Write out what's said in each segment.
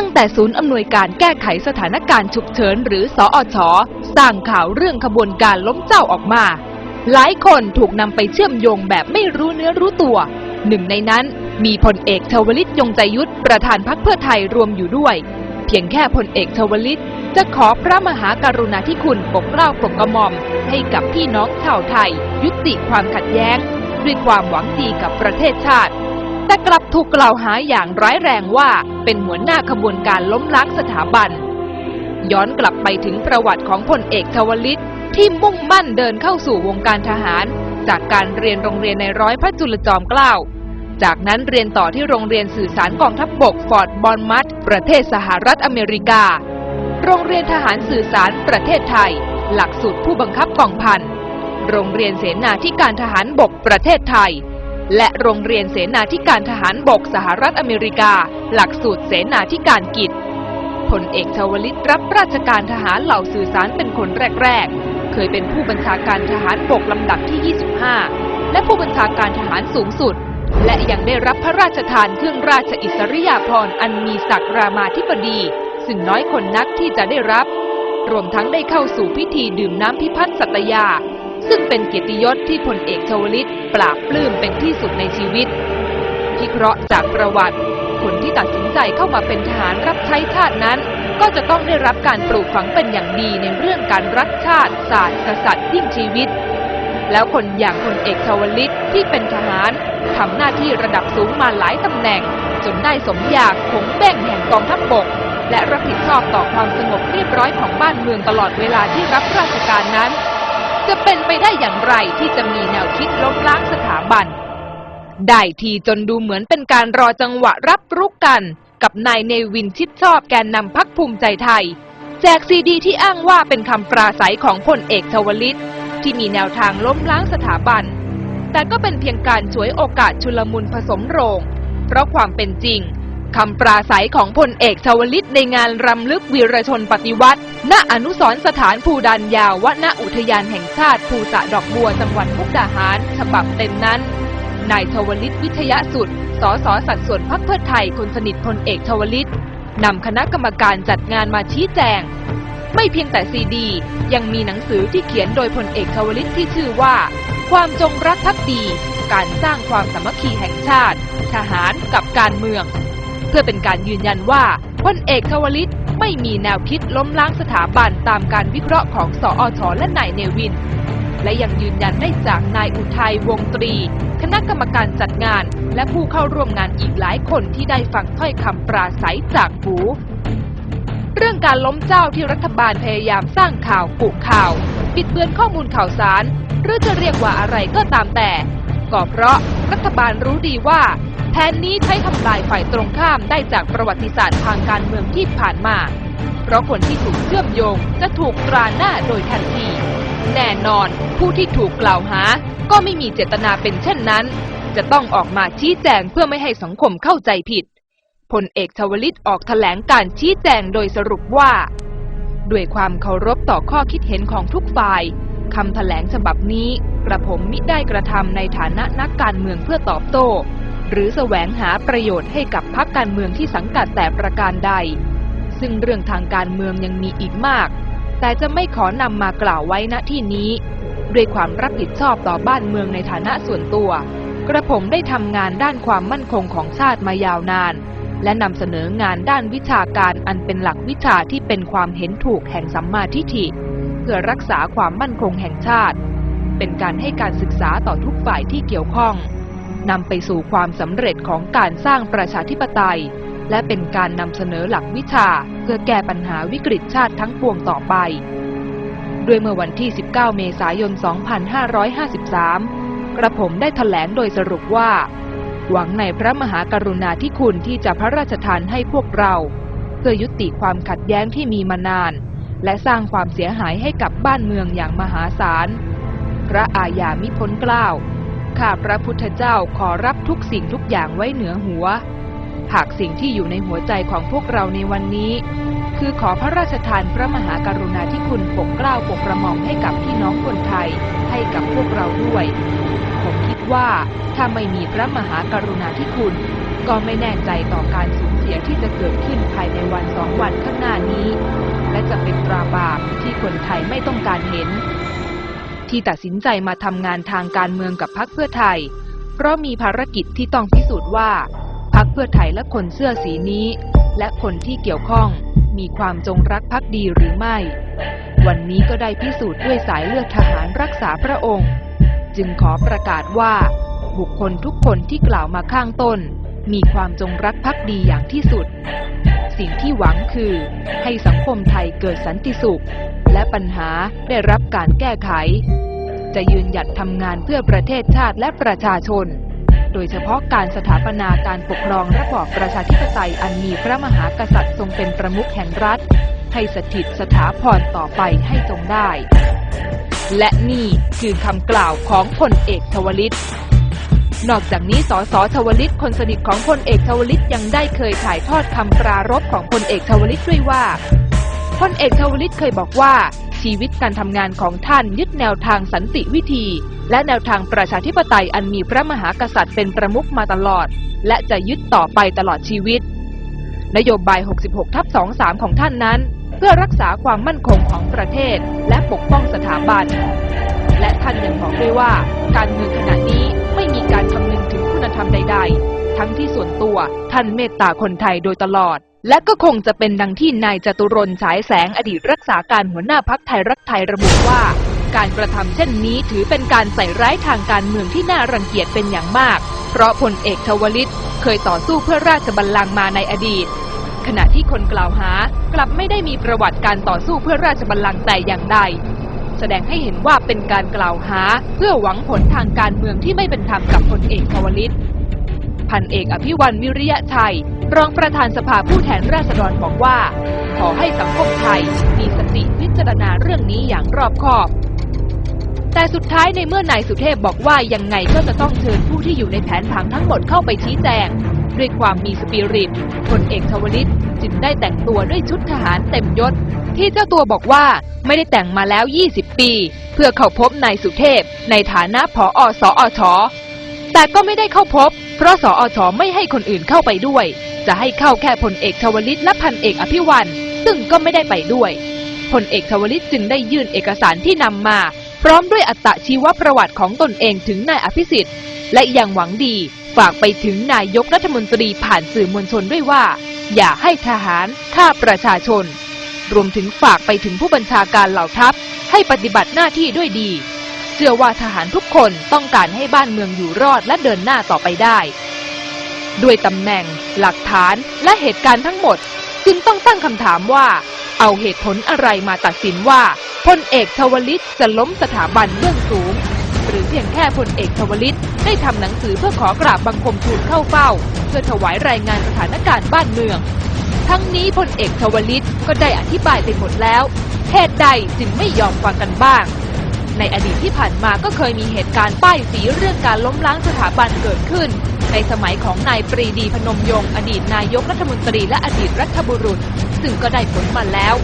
ตั้งแต่ศูนย์อำนวยการแก้ไขสถานการณ์ฉุกเฉินหรือสออชสร้างข่าวเรื่องขบวนการล้มเจ้าออกมา หลายคนถูกนำไปเชื่อมโยงแบบไม่รู้เนื้อรู้ตัว หนึ่งในนั้นมีพลเอกชวลิตยงใจยุทธประธานพรรคเพื่อไทยรวมอยู่ด้วย เพียงแค่พลเอกชวลิตจะขอพระมหากรุณาธิคุณปกเกล้าปกกระหม่อม ให้กับพี่น้องชาวไทย ยุติความขัดแย้ง ด้วยความหวังดีกับประเทศชาติ แต่กลับถูกกล่าวหาอย่างร้ายแรงว่าเป็นหัวหน้าขบวนการล้มล้างสถาบัน ย้อนกลับไปถึงประวัติของพลเอกชวลิตที่มุ่งมั่นเดินเข้าสู่วงการทหาร จากการเรียนโรงเรียนในร้อยพระจุลจอมเกล้าจากนั้นเรียนต่อที่โรงเรียนสื่อสารกองทัพบบกฟอร์ดบอลมัตประเทศสหรัฐอเมริกา โรงเรียนทหารสื่อสารประเทศไทย หลักสูตรผู้บังคับกองพัน โรงเรียนเสนาธิการทหารบกประเทศไทย และโรงเรียนเสนาธิการทหารบกสหรัฐอเมริกา หลักสูตรเสนาธิการกิจพลเอกชวลิตรับราชการทหารเหล่าสื่อสารเป็นคนแรก ๆ เคยเป็นผู้บัญชาการทหารบกลำดับที่ 25 และผู้บัญชาการทหารสูงสุด และยังได้รับพระราชทานเครื่องราชอิสริยาภรณ์อันมีศักดิ์รามาธิบดี ซึ่งน้อยคนนักที่จะได้รับ รวมทั้งได้เข้าสู่พิธีดื่มน้ำพิพัฒน์สัตยา ซึ่งเป็นเกียรติยศที่พลเอกชวลิตปราบปลื้มเป็นที่สุดในชีวิต พิเคราะห์จากประวัติ คนที่ตัดสินใจเข้ามาเป็นทหารรับใช้ชาตินั้น ก็จะต้องได้รับการปลูกฝังเป็นอย่างดีในเรื่องการรักชาติศาสตร์กษัตริย์ยิ่งชีวิต แล้วคนอย่างพลเอกชวลิตที่เป็นทหารทำหน้าที่ระดับสูงมาหลายตำแหน่ง จนได้สมอยากคงแบ่งแห่งกองทัพบบกและรับผิดชอบต่อความสงบเรียบร้อยของบ้านเมืองตลอดเวลาที่รับราชการนั้น จะเป็นไปได้อย่างไรที่จะมีแนวคิดล้มล้างสถาบัน ได้ทีจนดูเหมือนเป็นการรอจังหวะรับรุกกัน กับนายเนวินชิดชอบแกนนำพักภูมิใจไทย แจกซีดีที่อ้างว่าเป็นคำปราศัยของพลเอกชวลิต ที่มีแนวทางล้มล้างสถาบัน แต่ก็เป็นเพียงการฉวยโอกาสชุลมุนผสมโรง เพราะความเป็นจริง คำปราศัยของพลเอกชวลิตในงานรำลึกวีรชนปฏิวัติ ณอนุสรสถานภูดันยาววณอุทยานแห่งชาติภูสะดอกบัวจังหวัดมุกดาหาร ฉบับเต็มนั้น นายชวลิตวิทยาสุด สสสัดส่วนพรรคเพื่อไทยคนสนิทพลเอกชวลิตนำคณะกรรมการจัดงานมาชี้แจง ไม่เพียงแต่ซีดี ยังมีหนังสือที่เขียนโดยพลเอกชวลิตที่ชื่อว่า ความจงรักภักดี การสร้างความสามัคคีแห่งชาติ ทหารกับการเมือง เพื่อเป็นการยืนยันว่าพลเอกชวลิตไม่มีแนวคิดล้มล้างสถาบันตามการวิเคราะห์ของสอชและนายเนวิน และยังยืนยันได้จากนายอุทัยวงตรี คณะกรรมการจัดงาน และผู้เข้าร่วมงานอีกหลายคนที่ได้ฟังถ้อยคำปราศัยจากหูเรื่องการล้มเจ้าที่รัฐบาลพยายามสร้างข่าวกุข่าวปิดเบือนข้อมูลข่าวสาร หรือจะเรียกว่าอะไรก็ตามแต่ก็เพราะรัฐบาลรู้ดีว่า แผนนี้ใช้ทำลายฝ่ายตรงข้ามได้จากประวัติศาสตร์ทางการเมืองที่ผ่านมา เพราะคนที่ถูกเชื่อมโยงจะถูกตราหน้าโดยทันที แน่นอนผู้ที่ถูกกล่าวหา ก็ไม่มีเจตนาเป็นเช่นนั้น จะต้องออกมาชี้แจงเพื่อไม่ให้สังคมเข้าใจผิดพลเอกชวลิตออกแถลงการชี้แจงโดยสรุปว่า ด้วยความเคารพต่อข้อคิดเห็นของทุกฝ่ายคำแถลงฉบับนี้ กระผมมิได้กระทำในฐานะนักการเมืองเพื่อตอบโต้ หรือแสวงหาประโยชน์ให้กับพรรคการเมืองที่สังกัดแต่ประการใด ซึ่งเรื่องทางการเมืองยังมีอีกมาก แต่จะไม่ขอนำมากล่าวไว้ณที่นี้ ด้วยความรับผิดชอบต่อบ้านเมืองในฐานะส่วนตัว กระผมได้ทำงานด้านความมั่นคงของชาติมายาวนาน และนำเสนองานด้านวิชาการอันเป็นหลักวิชาที่เป็นความเห็นถูกแห่งสัมมาทิฏฐิเพื่อรักษาความมั่นคงแห่งชาติ เป็นการให้การศึกษาต่อทุกฝ่ายที่เกี่ยวข้อง นำไปสู่ความสำเร็จของการสร้างประชาธิปไตย และเป็นการนำเสนอหลักวิชาเพื่อแก้ปัญหาวิกฤตชาติทั้งปวงต่อไป ด้วยเมื่อวันที่ 19 เมษายน 2553 กระผมได้ถแถลงโดยสรุปว่า หวังในพระมหากรุณาธิคุณที่จะพระราชทานให้พวกเรา เพื่อยุติความขัดแย้งที่มีมานาน และสร้างความเสียหายให้กับบ้านเมืองอย่างมหาศาลพระอาญามิพ้นเกล้า ข้าพระพุทธเจ้าขอรับทุกสิ่งทุกอย่างไว้เหนือหัว หากสิ่งที่อยู่ในหัวใจของพวกเราในวันนี้ คือขอพระราชทานพระมหากรุณาธิคุณปกเกล้าปกกระหม่อมให้กับพี่น้องคนไทยให้กับพวกเราด้วย ผมคิดว่าถ้าไม่มีพระมหากรุณาธิคุณ ก็ไม่แน่ใจต่อการสูญเสียที่จะเกิดขึ้นภายในวันสองวันข้างหน้านี้ และจะเป็นตราบาปที่คนไทยไม่ต้องการเห็น ที่ตัดสินใจมาทำงานทางการเมืองกับพรรคเพื่อไทย เพราะมีภารกิจที่ต้องพิสูจน์ว่าพรรคเพื่อไทยและคนเสื้อสีนี้ และคนที่เกี่ยวข้องมีความจงรักภักดีหรือไม่ วันนี้ก็ได้พิสูจน์ด้วยสายเลือดทหารรักษาพระองค์ จึงขอประกาศว่า บุคคลทุกคนที่กล่าวมาข้างต้น มีความจงรักภักดีอย่างที่สุด สิ่งที่หวังคือ ให้สังคมไทยเกิดสันติสุข และปัญหาได้รับการแก้ไข จะยืนหยัดทำงานเพื่อประเทศชาติและประชาชน โดยเฉพาะการสถาปนาการปกครองระบอบประชาธิปไตยอันมีพระมหากษัตริย์ทรงเป็นประมุขแห่งรัฐ ให้สถิตสถาพรต่อไปให้จงได้ และนี่คือคำกล่าวของพลเอกชวลิต นอกจากนี้สสชวลิตคนสนิทของพลเอกชวลิตยังได้เคยถ่ายทอดคำปรารภของพลเอกชวลิตด้วยว่าพลเอกชวลิตเคยบอกว่า ชีวิตการทำงานของท่านยึดแนวทางสันติวิธี และแนวทางประชาธิปไตยอันมีพระมหากษัตริย์เป็นประมุขมาตลอด และจะยึดต่อไปตลอดชีวิต นโยบาย 66 ทับ 23 ของท่านนั้น เพื่อรักษาความมั่นคงของประเทศและปกป้องสถาบัน และท่านยังบอกด้วยว่า การเมืองขณะนี้ ส่วนตัว ท่านเมตตาคนไทยโดยตลอด และก็คงจะเป็นดังที่นายจตุรนฉายแสงอดีตรักษาการหัวหน้าพักไทยรักไทยระบุว่า การกระทำเช่นนี้ถือเป็นการใส่ร้ายทางการเมืองที่น่ารังเกียจเป็นอย่างมาก เพราะพลเอกชวลิตเคยต่อสู้เพื่อราชบัลลังก์มาในอดีต ขณะที่คนกล่าวหากลับไม่ได้มีประวัติการต่อสู้เพื่อราชบัลลังก์แต่อย่างใดแสดงให้เห็นว่าเป็นการกล่าวหา เพื่อหวังผลทางการเมืองที่ไม่เป็นธรรมกับพลเอกชวลิต พันเอกอภิวันวิริยะชัย รองประธานสภาผู้แทนราษฎรบอกว่า ขอให้สังคมไทยมีสติพิจารณาเรื่องนี้อย่างรอบคอบแต่สุดท้ายในเมื่อนายสุเทพบอกว่ายังไงก็จะต้องเชิญผู้ที่อยู่ในแผนผังทั้งหมดเข้าไปชี้แจง ด้วยความมีสปิริตพลเอกชวลิตจึงได้แต่งตัวด้วยชุดทหารเต็มยศ ที่เจ้าตัวบอกว่าไม่ได้แต่งมาแล้ว 20 ปี เพื่อเข้าพบนายสุเทพ ในฐานะผออสอช แต่ก็ไม่ได้เข้าพบ เพราะสอชไม่ให้คนอื่นเข้าไปด้วย จะให้เข้าแค่พลเอกชวลิตและพันเอกอภิวันซึ่งก็ไม่ได้ไปด้วยพลเอกชวลิตจึงได้ยื่นเอกสารที่นำมา พร้อมด้วยอัตชีวประวัติของตนเองถึงนายอภิสิทธิ์ และยังหวังดีฝากไปถึงนายกรัฐมนตรีผ่านสื่อมวลชนด้วยว่า อย่าให้ทหารฆ่าประชาชน รวมถึงฝากไปถึงผู้บัญชาการเหล่าทัพให้ปฏิบัติหน้าที่ด้วยดี ชื่อว่าทหารทุกคนต้องการให้บ้านเมืองอยู่รอดและเดินหน้าต่อไปได้ ด้วยตำแหน่ง หลักฐานและเหตุการณ์ทั้งหมด จึงต้องตั้งคำถามว่า เอาเหตุผลอะไรมาตัดสินว่าพลเอกชวลิตจะล้มสถาบันเบื้องสูง หรือเพียงแค่พลเอกชวลิตได้ทำหนังสือเพื่อขอกราบบังคมทูลเข้าเฝ้า เพื่อถวายรายงานสถานการณ์บ้านเมือง ทั้งนี้พลเอกชวลิตก็ได้อธิบายไปหมดแล้วเหตุใดจึงไม่ยอมฟังกันบ้าง ในอดีตที่ผ่านมาก็เคยมีเหตุการณ์ป้ายสีเรื่องการล้มล้างสถาบันเกิดขึ้น ในสมัยของนายปรีดีพนมยงค์อดีตนายกรัฐมนตรีและอดีตรัฐบุรุษ ซึ่งก็ได้ผลมาแล้ว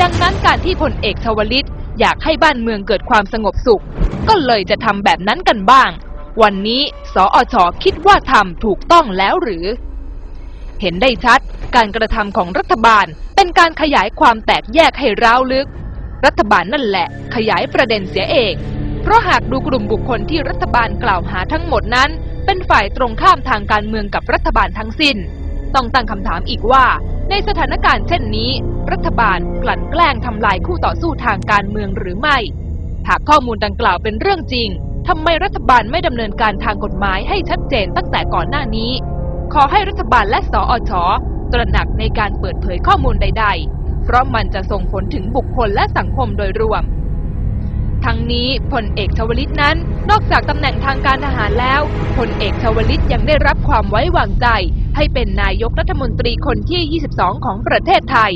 ดังนั้นการที่พลเอกชวลิตอยากให้บ้านเมืองเกิดความสงบสุข ก็เลยจะทำแบบนั้นกันบ้าง วันนี้สอชคิดว่าทำถูกต้องแล้วหรือ เห็นได้ชัดการกระทำของรัฐบาลเป็นการขยายความแตกแยกให้ร้าวลึก รัฐบาลนั่นแหละ ขยายประเด็นเสียเอง เพราะหากดูกลุ่มบุคคลที่รัฐบาลกล่าวหาทั้งหมดนั้น เป็นฝ่ายตรงข้ามทางการเมืองกับรัฐบาลทั้งสิ้น ต้องตั้งคำถามอีกว่า ในสถานการณ์เช่นนี้ รัฐบาลกลั่นแกล้งทำลายคู่ต่อสู้ทางการเมืองหรือไม่ หากข้อมูลดังกล่าวเป็นเรื่องจริงทำไมรัฐบาลไม่ดำเนินการทางกฎหมายให้ชัดเจนตั้งแต่ก่อนหน้านี้ ขอให้รัฐบาลและสอชตระหนักในการเปิดเผยข้อมูลใด ๆ เพราะมันจะส่งผลถึงบุคคลและสังคมโดยรวม ทั้งนี้พลเอกชวลิตนั้น นอกจากตำแหน่งทางการทหารแล้วพลเอกชวลิตยังได้รับความไว้วางใจ ให้เป็นนายกรัฐมนตรีคนที่ 22 ของประเทศไทย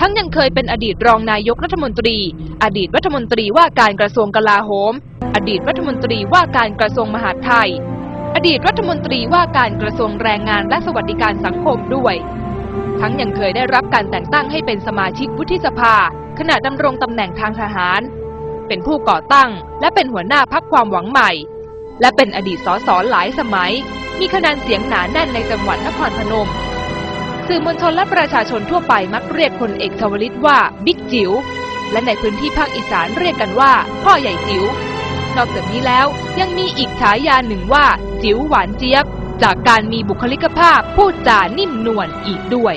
ทั้งยังเคยเป็นอดีตรองนายกรัฐมนตรี อดีตรัฐมนตรีว่าการกระทรวงกลาโหม อดีตรัฐมนตรีว่าการกระทรวงมหาดไทย อดีตรัฐมนตรีว่าการกระทรวงแรงงานและสวัสดิการสังคมด้วย ทั้งยังเคยได้รับการแต่งตั้งให้เป็นสมาชิกวุฒิสภา ขณะดำรงตำแหน่งทางทหาร เป็นผู้ก่อตั้ง และเป็นหัวหน้าพักความหวังใหม่ และเป็นอดีตสสหลายสมัย มีคะแนนเสียงหนาแน่นในจังหวัดนครพนม สื่อมวลชนและประชาชนทั่วไปมักเรียกพลเอกชวลิตว่าบิ๊กจิ๋วและในพื้นที่ภาคอีสานเรียกกันว่า พ่อใหญ่จิ๋วนอกจากนี้แล้วยังมีอีกฉายาหนึ่งว่า จิ๋วหวานเจี๊ยบ จากการมีบุคลิกภาพพูดจานิ่มนวลอีกด้วย